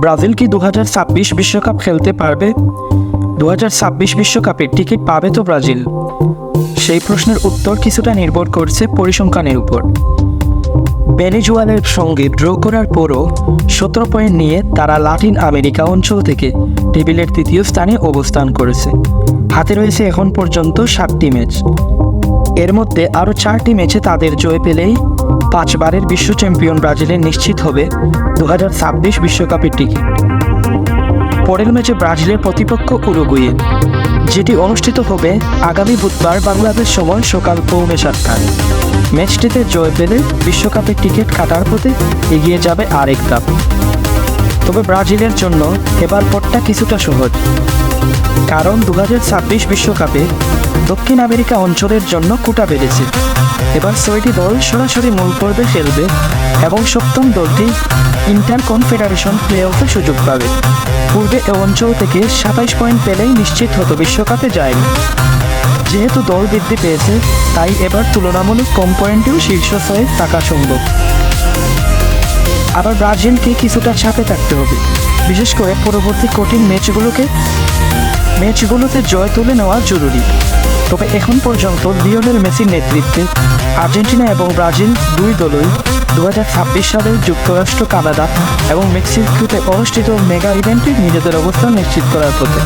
Brazil কি দু বিশ্বকাপ খেলতে পারবে? দু বিশ্বকাপের টিকিট পাবে তো ব্রাজিল? সেই প্রশ্নের উত্তর কিছুটা নির্ভর করছে পরিসংখ্যানের উপর। ভেনেজুয়েলার সঙ্গে ড্র করার পরও সতেরো পয়েন্ট নিয়ে তারা লাতিন আমেরিকা অঞ্চল থেকে টেবিলের তৃতীয় স্থানে অবস্থান করেছে। হাতে রয়েছে এখন পর্যন্ত সাতটি ম্যাচ। এর মধ্যে আরও চারটি ম্যাচে তাদের জয় পেলেই পাঁচবারের বিশ্ব চ্যাম্পিয়ন ব্রাজিলের নিশ্চিত হবে দু বিশ্বকাপের টিকিট। পরের ম্যাচে ব্রাজিলের প্রতিপক্ষ উরুগুয়ে, যেটি অনুষ্ঠিত হবে আগামী বুধবার বাংলাদেশ সময় সকাল পৌনে সাতটায়। ম্যাচটিতে জয় পেলে বিশ্বকাপের টিকিট কাটার পথে এগিয়ে যাবে আরেক ধাপ। তবে ব্রাজিলের জন্য এবার পথটা কিছুটা সহজ, কারণ দু বিশ্বকাপে দক্ষিণ আমেরিকা অঞ্চলের জন্য কোটা বেড়েছে এবার ছয়টি দল সরাসরি মূল পর্বে খেলবে এবং সপ্তম দলটি ইন্টার কনফেডারেশন প্লে অফে সুযোগ পাবে। পূর্বে এ অঞ্চল থেকে সাতাইশ পয়েন্ট পেলেই নিশ্চিত হতো বিশ্বকাপে যায়নি। যেহেতু দল বৃদ্ধি পেয়েছে, তাই এবার তুলনামূলক কম পয়েন্টেও শীর্ষ ছয়ে থাকা সম্ভব। আবার ব্রাজিলকে কিছুটা চাপে থাকতে হবে। বিশেষ করে পরবর্তী কঠিন ম্যাচগুলোকে ম্যাচগুলোতে জয় তুলে নেওয়া জরুরি। তবে এখন পর্যন্ত লিওনেল মেসির নেতৃত্বে আর্জেন্টিনা এবং ব্রাজিল দুই দলই দু হাজার ছাব্বিশ সালে যুক্তরাষ্ট্র, কানাডা এবং মেক্সিকোতে অনুষ্ঠিত মেগা ইভেন্টে নিজেদের অবস্থান নিশ্চিত করার পথে।